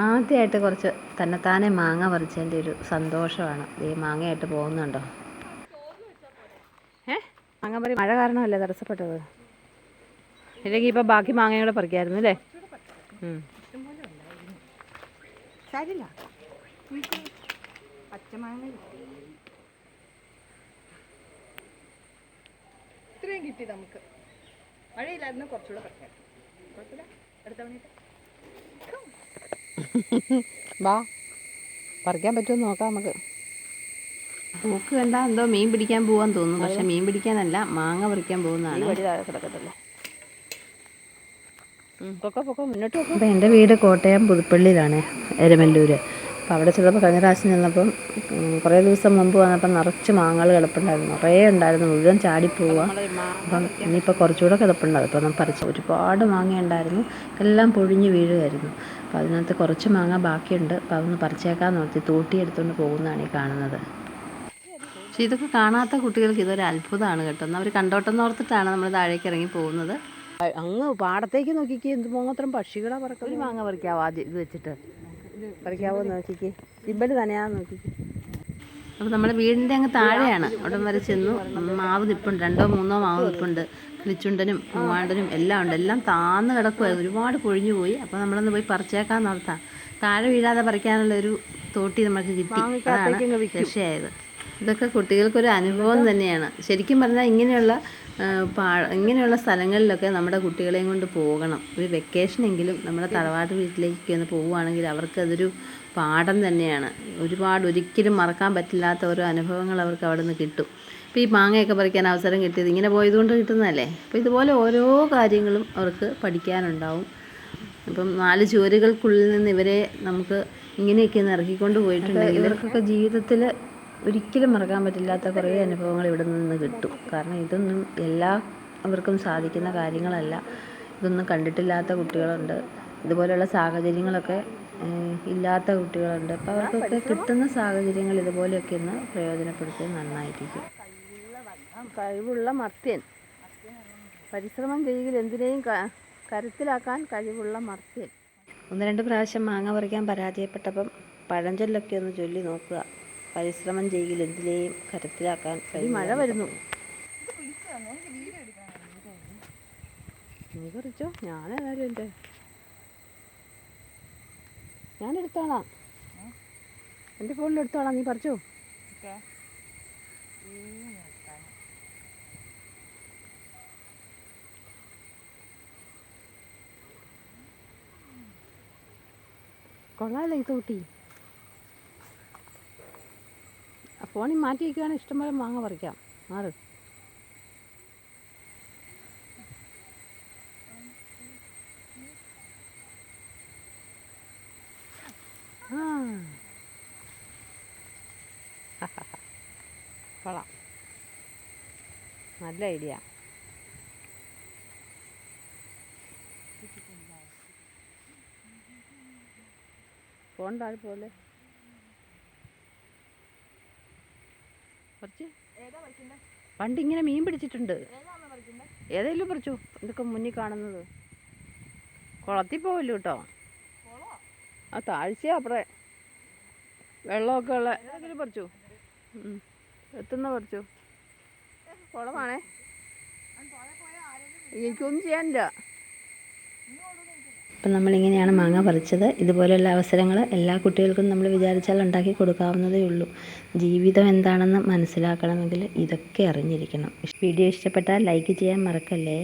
ആദ്യമായിട്ട് കുറച്ച് തന്നെത്താനെ മാങ്ങ പറിച്ചതിന്റെ ഒരു സന്തോഷമാണ്. ഈ മാങ്ങയായിട്ട് പോകുന്നുണ്ടോ? ഏ? മാങ്ങ പറി മഴ കാരണമല്ലേ തടസ്സപ്പെട്ടത്? ഇല്ലെങ്കിൽ ഇപ്പം ബാക്കി മാങ്ങയും കൂടെ പറിക്കായിരുന്നു അല്ലേ? ഇത്രയും കിട്ടി നമുക്ക്. മഴയില്ലായിരുന്നു കുറച്ചുകൂടെ പറിക്കാം. കുഴപ്പമില്ല. അടുത്ത തവണയിട്ട് വാ പറിക്കാൻ പറ്റുമോ നോക്കാം നമുക്ക്. പൂക്ക് കണ്ടാൽ എന്തോ മീൻ പിടിക്കാൻ പോവാൻ തോന്നുന്നു. പക്ഷെ മീൻ പിടിക്കാനല്ല മാങ്ങ പറിക്കാൻ പോകുന്നതാണ്. കിടക്കട്ടല്ലേ പൊക്കോ പൊക്കോ മുന്നോട്ട് പൊക്കോ. അപ്പോൾ എന്റെ വീട് കോട്ടയം പുതുപ്പള്ളിയിലാണ് എരമല്ലൂർ അപ്പോൾ അവിടെ ചെന്നപ്പോൾ കഴിഞ്ഞ പ്രാവശ്യം ചെന്നപ്പം കുറേ ദിവസം മുമ്പ് വന്നപ്പം നിറച്ച് മാങ്ങകൾ കിടപ്പുണ്ടായിരുന്നു. കുറേ ഉണ്ടായിരുന്നു മുഴുവൻ ചാടിപ്പോവുക അപ്പം ഇനിയിപ്പോൾ കുറച്ചുകൂടെ കിടപ്പുണ്ട്. അപ്പോൾ നമ്മൾ പറിച്ച് ഒരുപാട് മാങ്ങ ഉണ്ടായിരുന്നു. എല്ലാം പൊഴിഞ്ഞ് വീഴുമായിരുന്നു അപ്പോൾ അതിനകത്ത് കുറച്ച് മാങ്ങ ബാക്കിയുണ്ട്. അപ്പോൾ അതൊന്ന് പറിച്ചേക്കാൻ നോക്കി തൂട്ടി എടുത്തുകൊണ്ട് പോകുന്നതാണ് ഈ കാണുന്നത്. പക്ഷേ ഇതൊക്കെ കാണാത്ത കുട്ടികൾക്ക് ഇതൊരു അത്ഭുതമാണ് കേട്ടോ. അവർ കണ്ടോട്ടെന്ന് ഓർത്തിട്ടാണ് നമ്മൾ താഴേക്ക് ഇറങ്ങി പോകുന്നത്. അങ്ങ് പാടത്തേക്ക് നോക്കിക്കേ. എന്തുമാത്രം പക്ഷികളാ പറക്കും ഒരു മാങ്ങ പറിക്കാവോ ആദ്യം ഇത് വെച്ചിട്ട്? പറിക്കാവോ നോക്കിക്ക്. സിമ്പൽ തന്നെയാന്ന് നോക്കിക്ക്. അപ്പോൾ നമ്മുടെ വീടിന്റെ അങ്ങ് താഴെയാണ്. അവിടം വരെ ചെന്നു. മാവ് നിപ്പുണ്ട്. രണ്ടോ മൂന്നോ മാവ് നിപ്പുണ്ട്. കിളിച്ചുണ്ടനും മൂവാണ്ടനും എല്ലാം ഉണ്ട്. എല്ലാം താന്ന് കിടക്കുമായിരുന്നു ഒരുപാട് പൊഴിഞ്ഞു പോയി. അപ്പോൾ നമ്മളൊന്ന് പോയി പറിച്ചേക്കാൻ നടത്താം താഴെ വീഴാതെ പറിക്കാനുള്ള ഒരു തോട്ടി നമുക്ക് കിട്ടി. അതാണ് രക്ഷയായത്. ഇതൊക്കെ കുട്ടികൾക്കൊരു അനുഭവം തന്നെയാണ്. ശരിക്കും പറഞ്ഞാൽ ഇങ്ങനെയുള്ള പാ ഇങ്ങനെയുള്ള സ്ഥലങ്ങളിലൊക്കെ നമ്മുടെ കുട്ടികളെയും കൊണ്ട് പോകണം. ഒരു വെക്കേഷനെങ്കിലും നമ്മുടെ തറവാട് വീട്ടിലേക്ക് ഒന്ന് പോവുകയാണെങ്കിൽ അവർക്കതൊരു പാഠം തന്നെയാണ്. ഒരുപാട് ഒരിക്കലും മറക്കാൻ പറ്റില്ലാത്ത ഓരോ അനുഭവങ്ങൾ അവർക്ക് അവിടെ നിന്ന് കിട്ടും. ഇപ്പോൾ ഈ മാങ്ങയൊക്കെ പറിക്കാൻ അവസരം കിട്ടിയത് ഇങ്ങനെ പോയതുകൊണ്ട് കിട്ടുന്നതല്ലേ? അപ്പോൾ ഇതുപോലെ ഓരോ കാര്യങ്ങളും അവർക്ക് പഠിക്കാനുണ്ടാവും. അപ്പം നാല് ചുവരുകൾക്കുള്ളിൽ നിന്ന് ഇവരെ നമുക്ക് ഇങ്ങനെയൊക്കെ ഒന്ന് ഇറക്കിക്കൊണ്ട് പോയിട്ടുണ്ടെങ്കിൽ ഇവർക്കൊക്കെ ജീവിതത്തിൽ ഒരിക്കലും മറക്കാൻ പറ്റില്ലാത്ത കുറേ അനുഭവങ്ങൾ ഇവിടെ നിന്ന് കിട്ടും. കാരണം ഇതൊന്നും എല്ലാവർക്കും സാധിക്കുന്ന കാര്യങ്ങളല്ല. ഇതൊന്നും കണ്ടിട്ടില്ലാത്ത കുട്ടികളുണ്ട്. ഇതുപോലെയുള്ള സാഹചര്യങ്ങളൊക്കെ ഇല്ലാത്ത കുട്ടികളുണ്ട്. അപ്പോൾ അവർക്കൊക്കെ കിട്ടുന്ന സാഹചര്യങ്ങൾ ഇതുപോലെയൊക്കെ ഒന്ന് പ്രയോജനപ്പെടുത്തിയത് നന്നായിരിക്കും. കഴിവുള്ള മർത്യൻ. പരിശ്രമം ചെയ്യുക എന്തിനേയും കരുത്തിലാക്കാൻ കഴിവുള്ള മർത്യൻ. ഒന്ന് രണ്ട് പ്രാവശ്യം മാങ്ങ പറിക്കാൻ പരാജയപ്പെട്ടപ്പം പഴഞ്ചൊല്ലൊക്കെ ഒന്ന് ചൊല്ലി നോക്കുക. പരിശ്രമം ചെയ്യിൽ എന്തിനേയും കരത്തിലാക്കാൻ കഴിയും മഴ വരുന്നു. നീ കുറിച്ചോ? ഞാനേതായാലും എന്റെ ഞാനെടുത്തോളാം എന്റെ ഫോണിൽ എടുത്തോളാം. നീ പറിച്ചോ? കൊള്ളാമല്ലോ ഈ തോട്ടി. ഫോണിൽ മാറ്റി വയ്ക്കുകയാണെങ്കിൽ ഇഷ്ടംപോലെ മാങ്ങ പറിക്കാം. മാറ്. നല്ല ഐഡിയ. താഴെ പോലെ കുറച്ച് പണ്ട് ഇങ്ങനെ മീൻ പിടിച്ചിട്ടുണ്ട്. ഏതെങ്കിലും പറിച്ചു. ഇതൊക്കെ മുന്നിൽ കാണുന്നത്. കുളത്തിൽ പോവല്ലോ കേട്ടോ? ആ താഴ്ചയാ അപ്പറേ. വെള്ളമൊക്കെ ഉള്ള ഏതെങ്കിലും പറിച്ചു. എത്തുന്ന പറിച്ചു. കുളമാണേ. എനിക്കൊന്നും ചെയ്യാനില്ല. അപ്പം നമ്മളിങ്ങനെയാണ് മാങ്ങ പറിച്ചത്. ഇതുപോലെയുള്ള അവസരങ്ങൾ എല്ലാ കുട്ടികൾക്കും നമ്മൾ വിചാരിച്ചാൽ ഉണ്ടാക്കി കൊടുക്കാവുന്നതേ ഉള്ളൂ. ജീവിതം എന്താണെന്ന് മനസ്സിലാക്കണമെങ്കിൽ ഇതൊക്കെ അറിഞ്ഞിരിക്കണം. വീഡിയോ ഇഷ്ടപ്പെട്ടാൽ ലൈക്ക് ചെയ്യാൻ മറക്കല്ലേ?